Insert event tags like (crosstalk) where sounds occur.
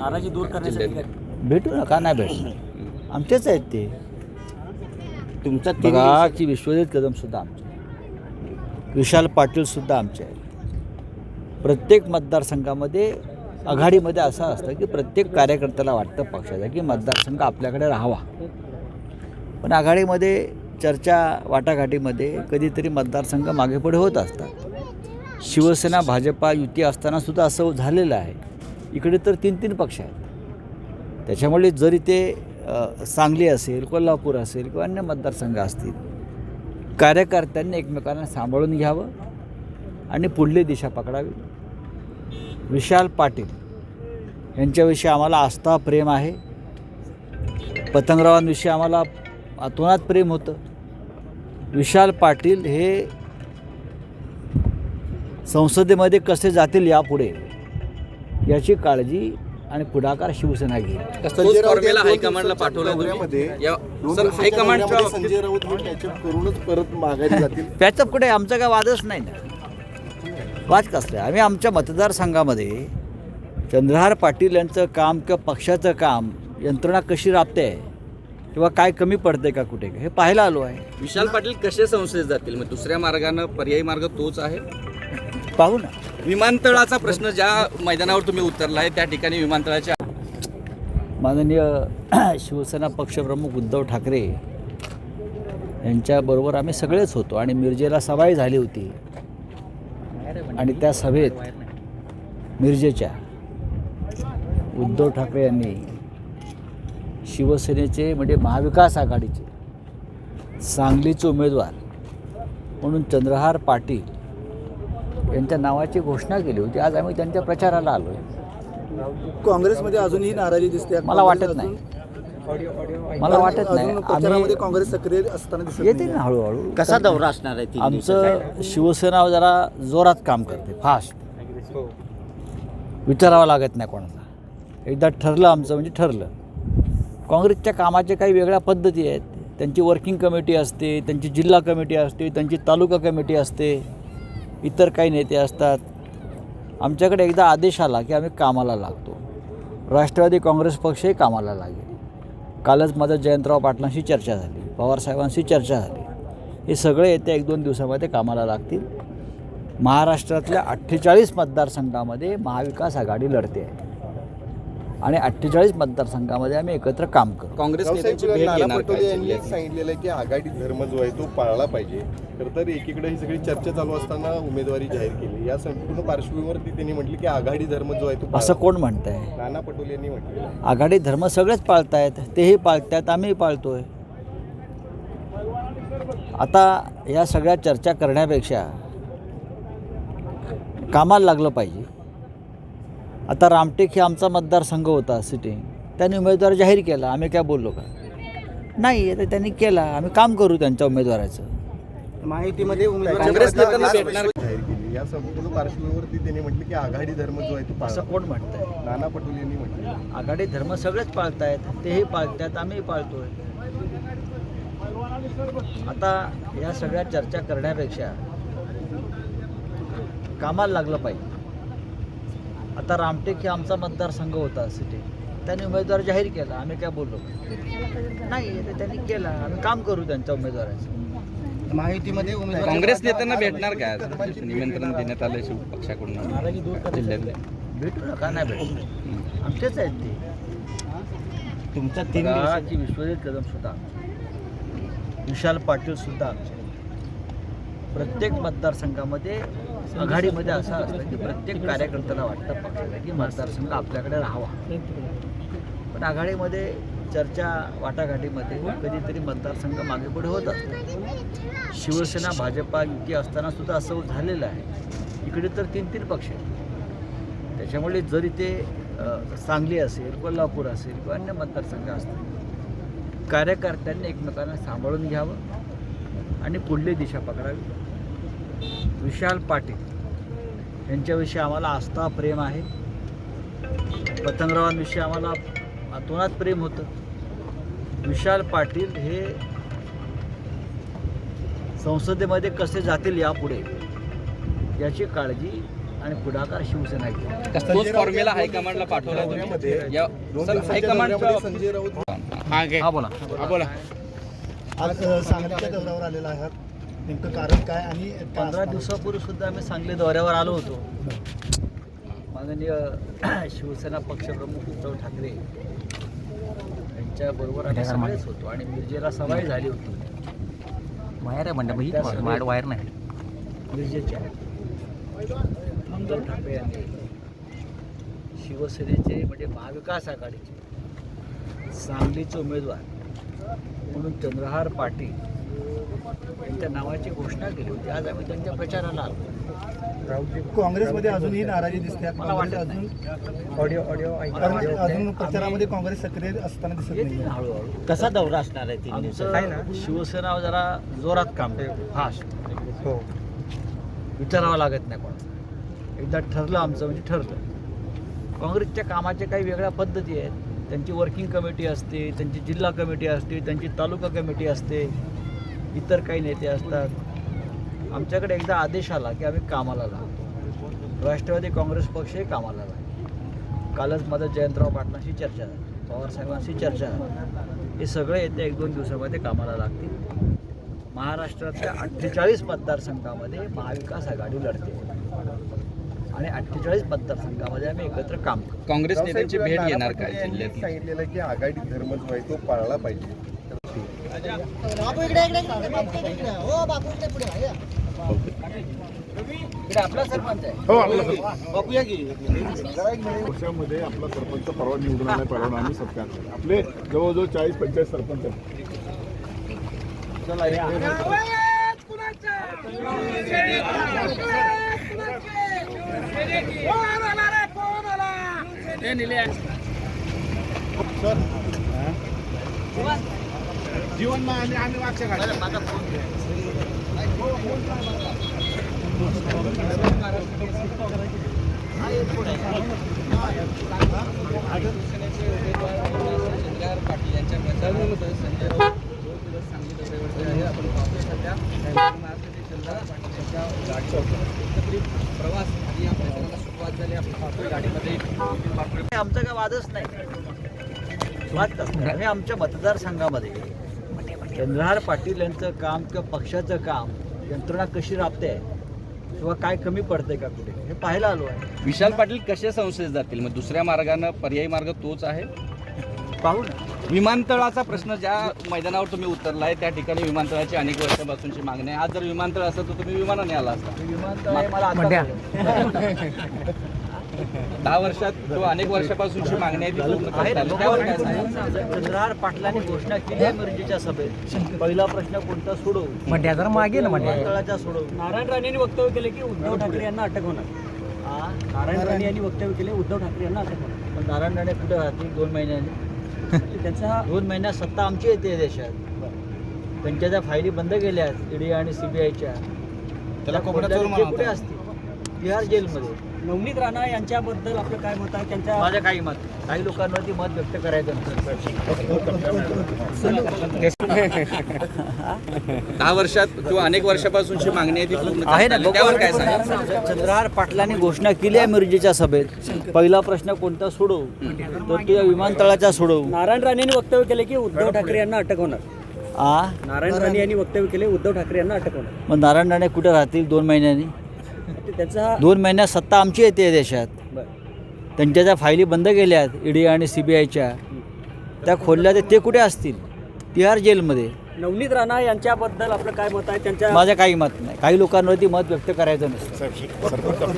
नाराजी दूर करण्यासाठी काय? भेटू ना का नाही भेटणार आमचेच आहेत ते. तुमचा तीन बघा की विश्वजित कदम सुद्धा आमचे आहेत. विशाल पाटील सुद्धा आमचे आहेत. प्रत्येक मतदारसंघामध्ये आघाडीमध्ये असं असतं की प्रत्येक कार्यकर्त्याला वाटतं पक्षाचा की मतदारसंघ आपल्याकडे राहावा. पण आघाडीमध्ये चर्चा वाटाघाटीमध्ये कधीतरी मतदारसंघ मागे पुढे होत असतात. शिवसेना भाजपा युती असताना सुद्धा असं झालेलं आहे. इकडे तर तीन तीन पक्ष आहेत. त्याच्यामुळे जरी ते सांगली असेल कोल्हापूर असेल किंवा अन्य मतदारसंघ असतील कार्यकर्त्यांनी एकमेकांना सांभाळून घ्यावं आणि पुढली दिशा पकडावी. विशाल पाटील यांच्याविषयी आम्हाला आस्था प्रेम आहे. पतंगरावांविषयी आम्हाला अतोनात प्रेम होतं. विशाल पाटील हे संसदेमध्ये कसे जातील यापुढे याची काळजी आणि पुढाकार शिवसेना घेईल. हायकमांडला पाठवला संजय राऊत करूनच परत (laughs) जातील. पॅचअप कुठे? आमचा काय वादच नाही ना. वाद कसला आहे? आम्ही आमच्या मतदारसंघामध्ये चंद्रहार पाटील यांचं काम किंवा पक्षाचं काम यंत्रणा कशी राबते किंवा काय कमी पडते का कुठे? हे पाहायला आलो आहे. विशाल पाटील कसे संसदेत जातील? मग दुसऱ्या मार्गानं पर्यायी मार्ग तोच आहे. पाहू ना. विमानतळाचा प्रश्न ज्या मैदानावर तुम्ही उतरलाय त्या ठिकाणी विमानतळाच्या माननीय (clears throat) शिवसेना पक्षप्रमुख उद्धव ठाकरे यांच्याबरोबर आम्ही सगळेच होतो आणि मिरजेला सभाही झाली होती. आणि त्या सभेत मिरजेच्या उद्धव ठाकरे यांनी शिवसेनेचे म्हणजे महाविकास आघाडीचे सांगलीचे उमेदवार म्हणून चंद्रहार पाटील यांच्या नावाची घोषणा केली होती. आज आम्ही त्यांच्या प्रचाराला आलो आहे काँग्रेसमध्ये अजूनही नाराजी दिसते. मला वाटत नाही. मला वाटत नाही. आम्ही काँग्रेस सक्रिय असताना येते. ना हळूहळू. कसा दौरा असणार आहे? आमचं शिवसेना जरा जोरात काम करते फास्ट विचारावं लागत नाही कोणाला. एकदा ठरलं आमचं म्हणजे ठरलं. काँग्रेसच्या कामाच्या काही वेगळ्या पद्धती आहेत. त्यांची वर्किंग कमिटी असते त्यांची जिल्हा कमिटी असते त्यांची तालुका कमिटी असते. इतर काही नेते असतात. आमच्याकडे एकदा आदेश आला की आम्ही कामाला लागतो. राष्ट्रवादी काँग्रेस पक्षही कामाला लागेल. कालच माझं जयंतराव पाटलांशी चर्चा झाली. पवारसाहेबांशी चर्चा झाली. हे सगळे येत्या एक दोन दिवसामध्ये कामाला लागतील. महाराष्ट्रातल्या अठ्ठेचाळीस मतदारसंघामध्ये महाविकास आघाडी लढते. आहे आणि अठ्ठेचाळीस मतदारसंघामध्ये आम्ही एकत्र काम करू. काँग्रेस रावसाहेब, नेत्यांची भेट नाना घेणार पटोले यांनी काय एक सांगितलेलं आहे की आघाडी धर्म जो आहे तो पाळला पाहिजे. खरं तर एकीकडे ही सगळी चर्चा चालू असताना उमेदवारी जाहीर केली. या संपूर्ण पार्श्वभूमीवरती त्यांनी म्हटलं की आघाडी धर्म जो आहे तो असं. कोण म्हणतं आहे नाना पटोले यांनी म्हटलेलं आहे. आघाडी धर्म सगळेच पाळतायत तेही पाळतायत आम्ही पाळतोय. आता या सगळ्या चर्चा करण्यापेक्षा कामाला लागलं पाहिजे. आता रामटेक हे आमचा मतदारसंघ होता सिटिंग त्यांनी उमेदवार जाहीर केला. आम्ही काय बोललो का? नाही तर त्यांनी केला. आम्ही काम करू त्यांच्या उमेदवाराचं. माहितीमध्ये काँग्रेस नेत्यांना भेटणार? जाहीर केली. या संपूर्ण पार्श्वभूमीवरती त्यांनी म्हटलं की आघाडी धर्म जो आहे तो असं कोण म्हणतं आहे नाना पटोले यांनी म्हटलं. आघाडी धर्म सगळेच पाळतायत. तेही पाळतायत आम्ही पाळतोय. आता या सगळ्या चर्चा करण्यापेक्षा कामाला लागलं पाहिजे. आता रामटेक हे आमचा मतदारसंघ होता सिटी. त्यांनी उमेदवार जाहीर केला. आम्ही काय बोललो? नाही तर त्यांनी केला. आम्ही काम करू त्यांच्या उमेदवाराचं. माहितीमध्ये उमेदवार काँग्रेस नेत्यांना भेटणार काय? निमंत्रण देण्यात आलं शिव पक्षाकडून. नाराजी दूर करण्यासाठी जिल्ह्यातले भेटू ना का नाही भेटू. आमचेच आहेत ते. तुमचा तीन दिवसाचा विश्वजित कदम सुद्धा. विशाल पाटील सुद्धा. आमचे प्रत्येक मतदारसंघामध्ये आघाडीमध्ये असं असतं की प्रत्येक कार्यकर्त्याला वाटतं पक्षाला की मतदारसंघ आपल्याकडे राहावा. पण आघाडीमध्ये चर्चा वाटाघाटीमध्ये कधीतरी मतदारसंघ मागे पुढे होत असतो. शिवसेना भाजपा युती असताना सुद्धा असं झालेलं आहे. इकडे तर तीन तीन पक्ष आहेत. त्याच्यामुळे जरी ते सांगली असेल कोल्हापूर असेल किंवा अन्य मतदारसंघ असतील कार्यकर्त्यांनी एकमेकांना सांभाळून घ्यावं आणि पुढली दिशा पकडावी. विशाल पाटील. यांच्याविषयी आम्हाला आस्था प्रेम आहे. पतंगरावांविषयी आम्हाला अतोनात प्रेम होतं. विशाल पाटील हे संसदेमध्ये कसे जातील यापुढे याची काळजी आणि पुढाकार शिवसेना घेतला फॉर्म्युला हायकमांडला पाठवला संजय राऊत हा बोला. बोला. आज सांगलीच्या दौऱ्यावर आलेला आहात. नेमकं कारण काय आणि पंधरा? दिवसापूर्वी सुद्धा आम्ही सांगली दौऱ्यावर आलो होतो. माननीय (clears throat) शिवसेना पक्षप्रमुख उद्धव ठाकरे यांच्याबरोबर आम्ही सगळेच होतो आणि मिरजेला सवाई झाली होती. वायर आहे म्हणलं वायर नाही. मिरजेच्या उद्धव ठाकरे यांनी शिवसेनेचे म्हणजे महाविकास आघाडीचे सांगलीचे उमेदवार म्हणून चंद्रहार पाटील यांच्या नावाची घोषणा केली होती. आज आम्ही त्यांच्या प्रचाराला आलो. काँग्रेसमध्ये अजूनही नाराजी दिसते. मला काँग्रेस वाटत अजून ऑडिओ ऑडिओ अजून प्रचारामध्ये काँग्रेस सक्रिय असताना दिसत नाही ना हळूहळू. कसा दौरा असणार आहे तीन आमचं शिवसेना जरा जोरात काम फास्ट हो. विचारावं लागत नाही कोणाला. एकदा ठरलं आमचं म्हणजे ठरलं. काँग्रेसच्या कामाच्या काही वेगळ्या पद्धती आहेत. त्यांची वर्किंग कमिटी असते त्यांची जिल्हा कमिटी असते त्यांची तालुका कमिटी असते. इतर काही नेते असतात. आमच्याकडे एकदा आदेश आला की आम्ही कामाला लागतो. राष्ट्रवादी काँग्रेस पक्षही कामाला लागतो. कालच माझं जयंतराव पाटलांशी चर्चा झाली. पवारसाहेबांशी चर्चा झाली. हे सगळे येत्या एक दोन दिवसामध्ये कामाला लागतील. महाराष्ट्रातल्या अठ्ठेचाळीस मतदारसंघामध्ये महाविकास आघाडी लढते. आणि अठ्ठेचाळीस मतदारसंघामध्ये आम्ही एकत्र काम करतो. काँग्रेस नेत्यांची भेट घेणार काय सांगितलेलं की आघाडी धर्म जो आहे तो पाळला पाहिजे. इकडे आपला सरपंच आहे. वर्षामध्ये आपला सरपंच परवा निवडून आला परवा आम्ही सत्कार. आपले जवळजवळ चाळीस पंचेचाळीस सरपंच आहेत चला या. चंद्रहार पाटील यांच्या प्रचारानंतर संजय राऊत दोन दिवस सांगली दौऱ्यावरती आहे. आपण सध्या. चंद्रहार पाटील यांच्या प्रवास आणि या प्रचाराला सुरुवात झाली. आपण पाहतोय गाडीमध्ये आमचा काय वादच नाही. वाद कसला हे आमच्या मतदारसंघामध्ये. चंद्रहार पाटील यांचं काम किंवा पक्षाचं काम यंत्रणा कशी राबते किंवा काय कमी पडतंय का कुठे? हे पाहायला आलो आहे. विशाल पाटील कशा संस्थेत जातील? मग दुसऱ्या मार्गानं पर्यायी मार्ग तोच आहे? पाहू ना. विमानतळाचा प्रश्न ज्या मैदानावर तुम्ही उतरलाय त्या ठिकाणी विमानतळाची अनेक वर्षापासूनची मागणी आहे. आज जर विमानतळ असतं तर तुम्ही विमानाने आला असता. विमानतळ मला. (laughs) दहा वर्षात किंवा अनेक वर्षापासूनची मागणी आहे ती पूर्ण आहे करता ना, आली. त्यावर काय सांगाल? चंद्रहार पाटलांनी घोषणा केली आहे मिरजेच्या सभेत. पहिला प्रश्न कोणता सोडवू? मंड्या जरा मागे ना मंड्या विमानतळाचा सोडवू. नारायण राणेंनी वक्तव्य केले की उद्धव ठाकरे यांना अटक होणार. हा नारायण राणे यांनी वक्तव्य केले उद्धव ठाकरे यांना अटक होणार. पण नारायण राणे कुठे राहतील? दोन महिन्यांनी त्यांचा दोन महिन्यात सत्ता आमची येते देशात. त्यांच्या त्या फायली बंद केल्या आहेत ईडी आणि सीबीआयच्या त्याला कोकणात ते चोर म्हणा कुठे. असतील? बिहार जेलमध्ये. नवनीत राणा यांच्याबद्दल आपलं काय मत आहे? त्यांच्या माझं काही मत. काही लोकांवरती मत व्यक्त करायचं दहा वर्षात किंवा अनेक वर्षापासूनची मागणी आहे ती पूर्ण आहे ना. त्यावर काय बघू. चंद्रहार पाटलांनी घोषणा केली आहे मिरजेच्या सभेत. पहिला प्रश्न कोणता सोडवू? तो तुझ्या विमानतळाचा सोडवू. नारायण राणेंनी वक्तव्य केले की उद्धव ठाकरे यांना अटक होणार. आ? नारायण राणे यांनी वक्तव्य केले उद्धव ठाकरे यांना अटक होणार. मग नारायण राणे कुठे राहतील दोन महिन्यांनी? त्यांचा दोन महिन्यात सत्ता आमची येते देशात. त्यांच्या त्या फायली बंद केल्या आहेत ईडी आणि सीबीआयच्या त्या खोलल्या तर ते कुठे असतील? तिहार जेलमध्ये. नवनीत राणा यांच्याबद्दल आपलं काय मत आहे? त्यांच्या माझं काही मत नाही. काही लोकांवरती मत व्यक्त करायचं नसतं.